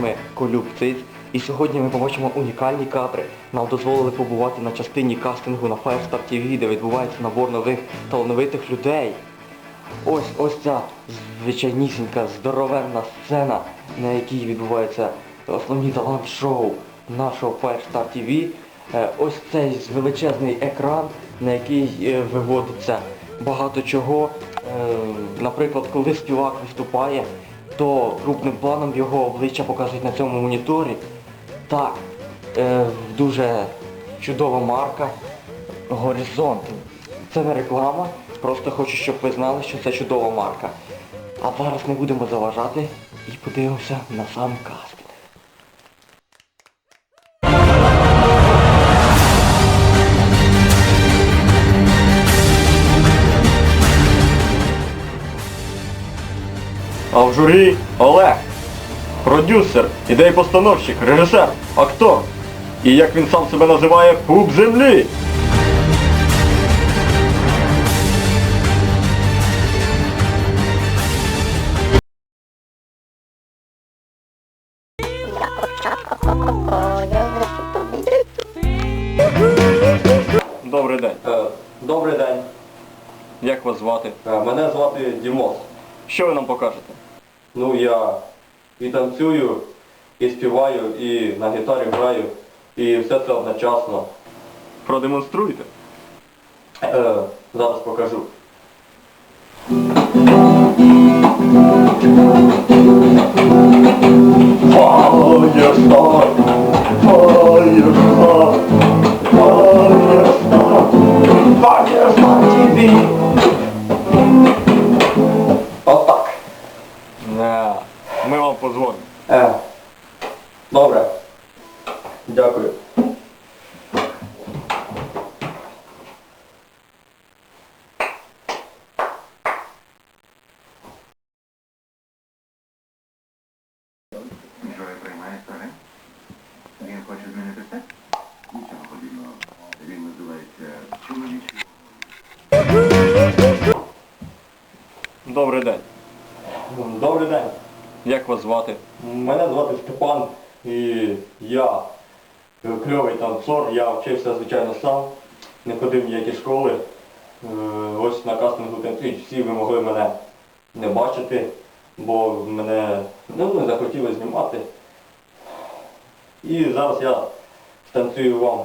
вами Колюб. І сьогодні ми побачимо унікальні кадри. Нам дозволили побувати на частині кастингу на Firestar TV, де відбувається набор нових талановитих людей. Ось ось ця звичайнісінька здоровенна сцена, на якій відбувається основні талант-шоу нашого Firestar TV. Е, Ось цей величезний екран, на який е, виводиться багато чого. Е, Наприклад, коли співак виступає, то крупним планом його обличчя показують на цьому моніторі. Так, е, дуже чудова марка. Горизонт. Це не реклама, просто хочу, щоб ви знали, що це чудова марка. А зараз не будемо заважати і подивимося на сам кастинг. А в журі Олег, продюсер, ідей-постановщик, режисер, актор. І як він сам себе називає, пуп землі. Добрий день. Добрий день. Як вас звати? Е, Мене звати Дімос. Що ви нам покажете? Ну я і танцюю, і співаю, і на гітарі граю, і все це одночасно. Продемонструйте. Е, зараз покажу. Firestar, Firestar TV. Добрий день. Добрий день. Як вас звати? Мене звати Степан і я кльовий танцор, я вчився, звичайно, сам, не ходив в ніякі школи. Е, Ось на кастингу танцюють, всі ви могли мене не бачити, бо мене ну, не захотіли знімати. І зараз я станцюю вам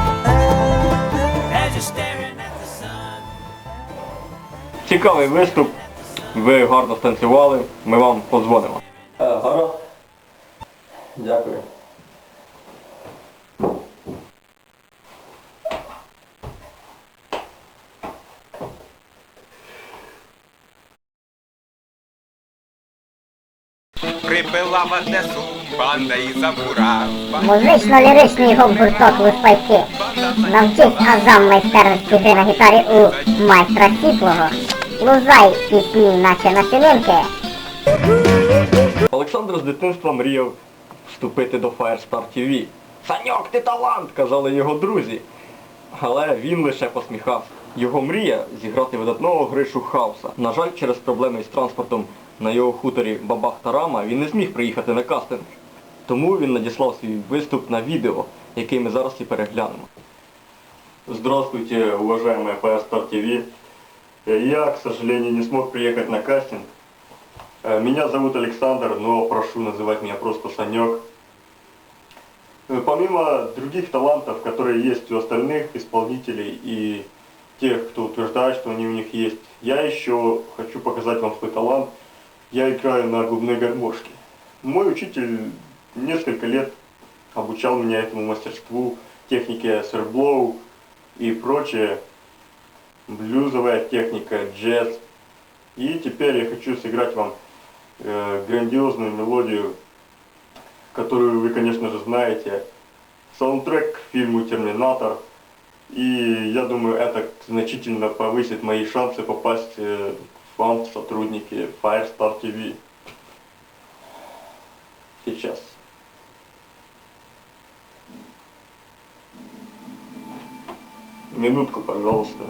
Цікавий виступ. Ви гарно станцювали. Ми вам подзвонимо. Гаразд. Дякую. Прибила в Одесу банда із Амура. Музично-ліричний гурток Луспайки навчись азам майстерності гри на гітарі у майстра Сіплого. Лузай пісні, наче насілинки. Олександр з дитинства мріяв вступити до Firestar TV. Саньок, ти талант! казали його друзі. Але він лише посміхався. Його мрія зіграти видатного Гришу Хауса. На жаль, через проблеми із транспортом на його хуторі Бабах Тарама він не зміг приїхати на кастинг. Тому він надіслав свій виступ на відео, який ми зараз і переглянемо. Здравствуйте, уважаемая Firestar TV. Я, к сожалению, не смог приехать на кастинг. Э, Меня зовут Александр, но прошу называть меня просто Санек. Э, Помимо других талантов, которые есть у остальных исполнителей и тех, кто утверждает, что они у них есть, я еще хочу показать вам свой талант. Я играю на губной гармошке. Мой учитель несколько лет обучал меня этому мастерству, технике серблоу и прочее, блюзовая техника, джаз. И теперь я хочу сыграть вам э, грандиозную мелодию, которую вы, конечно же, знаете. саундтрек к фильму «Терминатор». И я думаю, это значительно повысит мои шансы попасть э, в фонд сотрудники Firestar TV. Сейчас. Минутку, пожалуйста.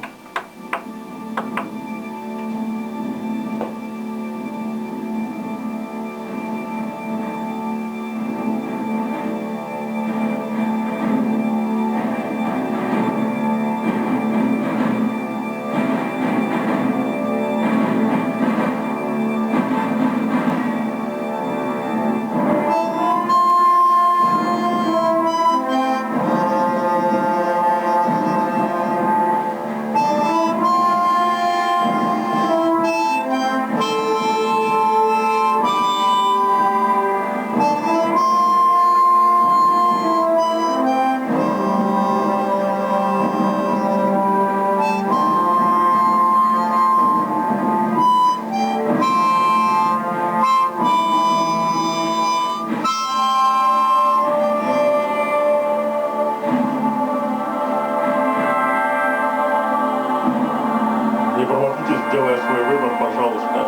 Сделая свой выбор, пожалуйста,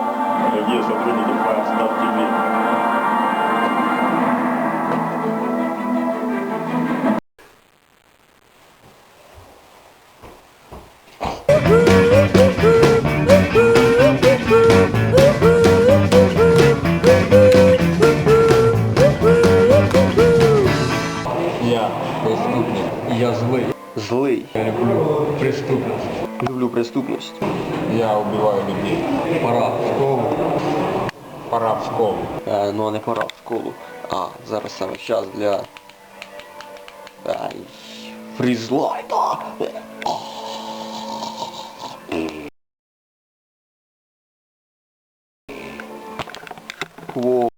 дорогие сотрудники Firestar TV. Я преступник. Я злий. Злий. Я люблю преступность. Люблю преступність. Я убиваю людей. Пора в школу. Пора в школу. Е, ну, не пора в школу. А, зараз саме час для... Ай, фрізлайта. Во.